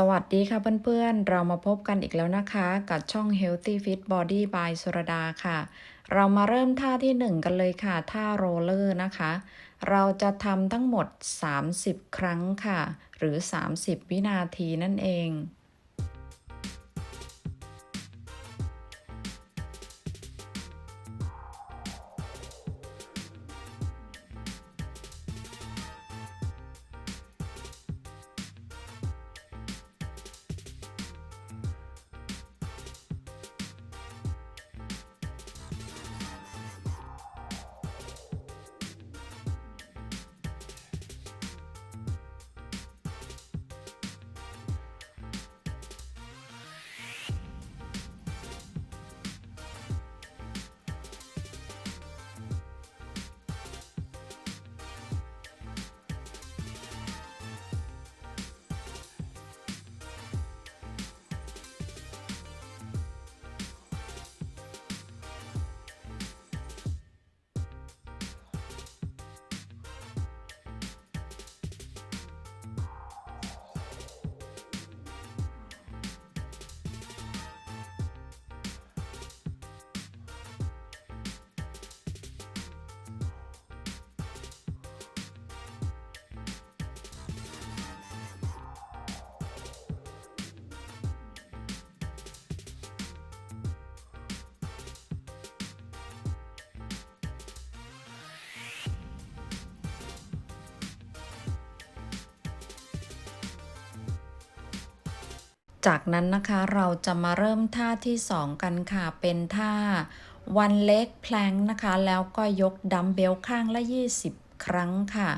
สวัสดีค่ะเพื่อนๆ เรามาพบกันอีกแล้วนะคะ กับช่อง Healthy Fit Body by สุรดาค่ะ เรามาเริ่มท่าที่ 1 กันเลยค่ะ ท่าโรลเลอร์นะคะ เราจะทำทั้งหมด 30 ครั้งค่ะ หรือ 30 วินาทีนั่นเอง จากนั้นนะคะเราจะมาเริ่มท่าที่ 2 กันค่ะ เป็นท่า one leg plank นะคะ แล้วก็ยกดัมเบลข้างละ 20 ครั้งค่ะ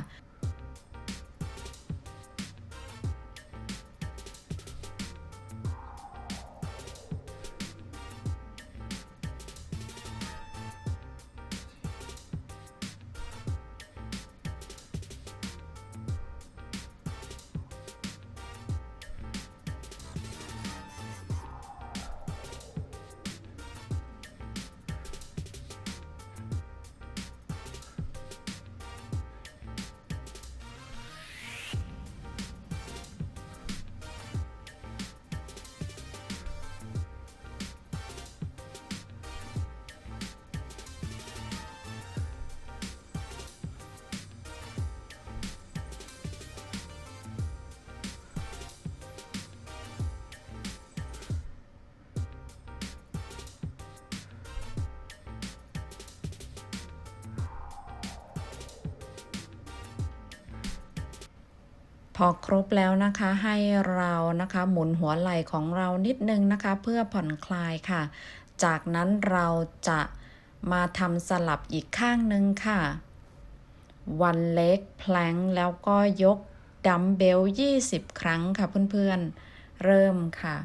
อครบแล้วนะคะให้เรานะคะหมุนหัวไหล่ของเรานิดนึงนะคะ เพื่อผ่อนคลายค่ะ จากนั้นเราจะมาทำสลับอีกข้างหนึ่งค่ะ วันเล็กแพลงแล้วก็ยกดัมเบล 20 ครั้งค่ะเพื่อนๆ เริ่มค่ะ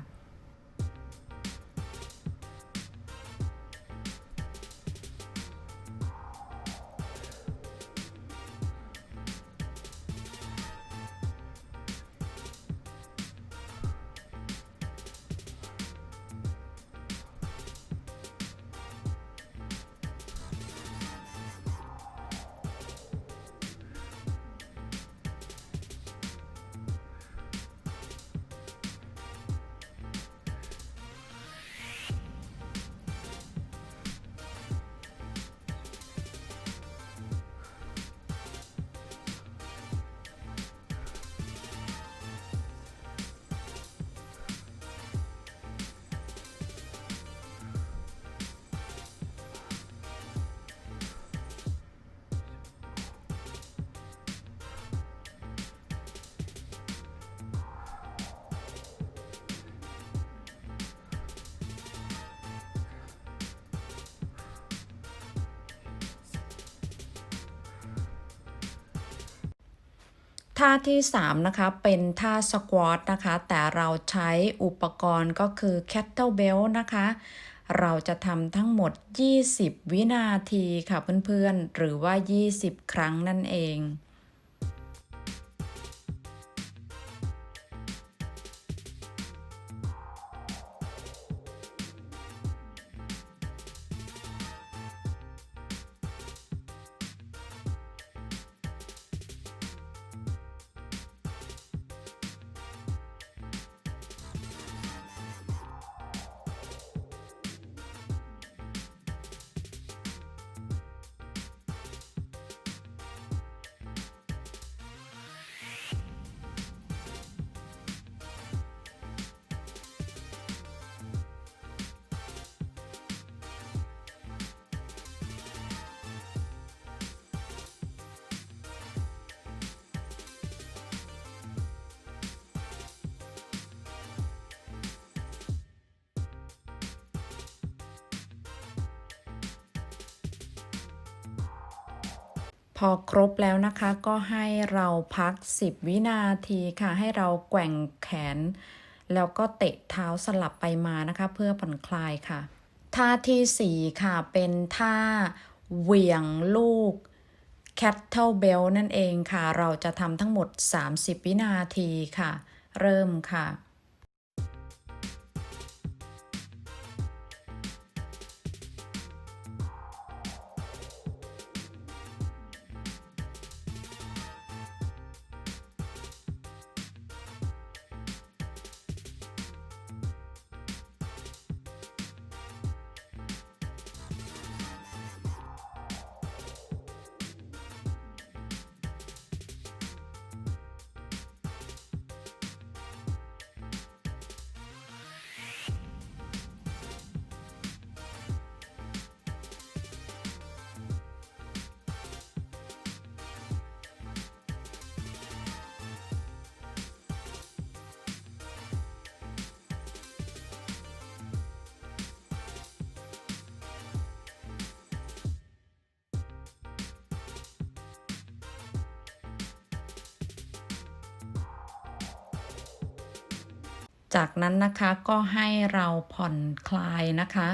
ท่าที่ 3 นะคะ เป็นท่าสควอตนะคะ แต่เราใช้อุปกรณ์ก็คือแคทเทลเบลนะคะ เราจะทำทั้งหมด 20 วินาทีค่ะเพื่อนๆ หรือว่า 20 ครั้งนั่นเอง พอครบแล้วนะคะก็ให้เราพัก 10 วินาทีค่ะ ให้เราแกว่งแขน แล้วก็เตะเท้าสลับไปมานะคะ เพื่อผ่อนคลายค่ะ ท่าที่ 4 ค่ะ เป็นท่าเหวี่ยงลูก kettlebell นั่นเองค่ะ เราจะทำทั้งหมด 30 วินาทีค่ะ เริ่มค่ะ จากนั้นนะคะก็ให้เราผ่อนคลายนะคะ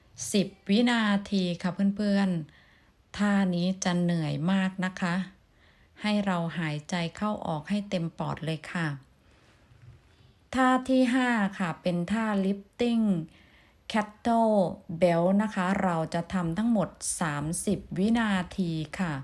10 วินาทีค่ะเพื่อนๆ ท่านี้จะเหนื่อยมากนะคะ ให้เราหายใจเข้าออกให้เต็มปอดเลยค่ะ ท่าที่ 5 ค่ะเป็นท่า lifting kettle bell นะคะ เราจะทำทั้งหมด 30 วินาทีค่ะ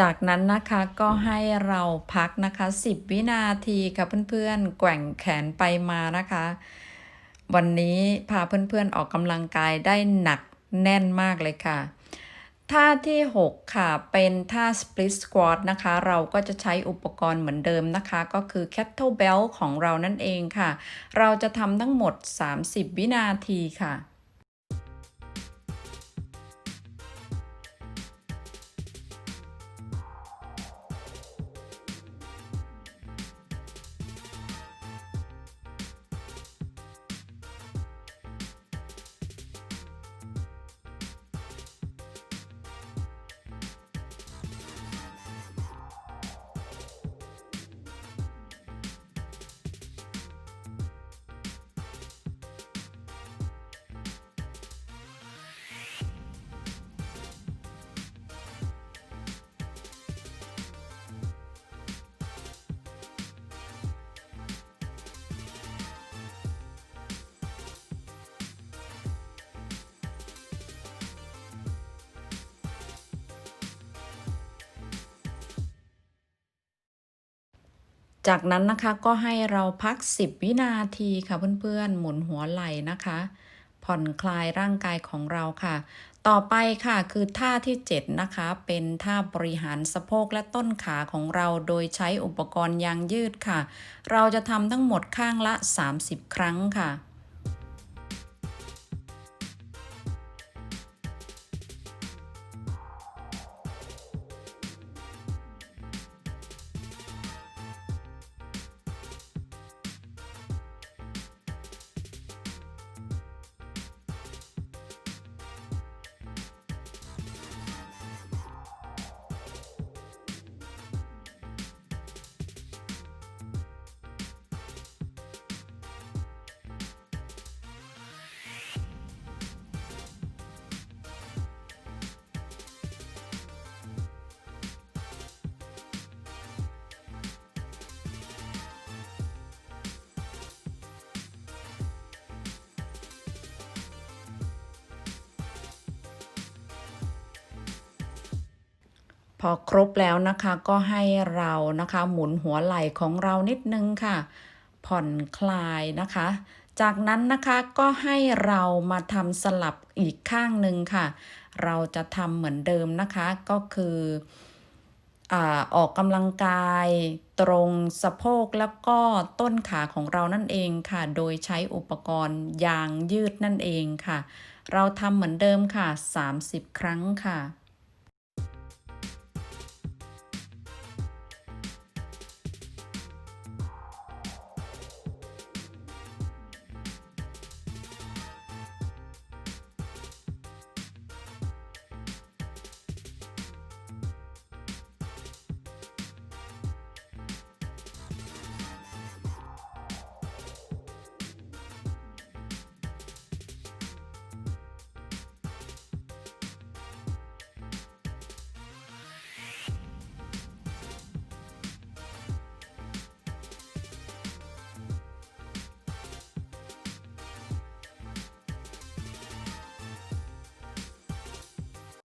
จากนั้นนะคะก็ให้เราพักนะคะ 10 วินาทีค่ะเพื่อนๆ แกว่งแขนไปมานะคะ วันนี้พาเพื่อนๆออกกำลังกายได้หนักแน่นมากเลยค่ะ ท่าที่ 6 ค่ะ เป็นท่า split squat นะคะ เราก็จะใช้อุปกรณ์เหมือนเดิมนะคะ ก็คือ kettlebell ของเรานั่นเองค่ะ เราจะทำทั้งหมด 30 วินาทีค่ะ จากนั้นนะคะก็ให้เราพัก 10 วินาทีค่ะเพื่อนๆ หมุนหัวไหล่นะคะ ผ่อนคลายร่างกายของเราค่ะ ต่อไปค่ะคือท่าที่ 7 นะคะ เป็นท่าบริหารสะโพกและต้นขาของเราโดยใช้อุปกรณ์ยางยืดค่ะ เราจะทำทั้งหมดข้างละ 30 ครั้งค่ะ พอครบแล้วนะคะก็ให้เรานะคะ หมุนหัวไหล่ของเรานิดนึงค่ะ ผ่อนคลายนะคะ จากนั้นนะคะก็ให้เรามาทำสลับอีกข้างหนึ่งค่ะ เราจะทำเหมือนเดิมนะคะก็คืออออกกำลังกายตรงสะโพกแล้วก็ต้นขาของเรานั่นเองค่ะ โดยใช้อุปกรณ์ยางยืดนั่นเองค่ะ เราทำเหมือนเดิมค่ะ 30 ครั้งค่ะ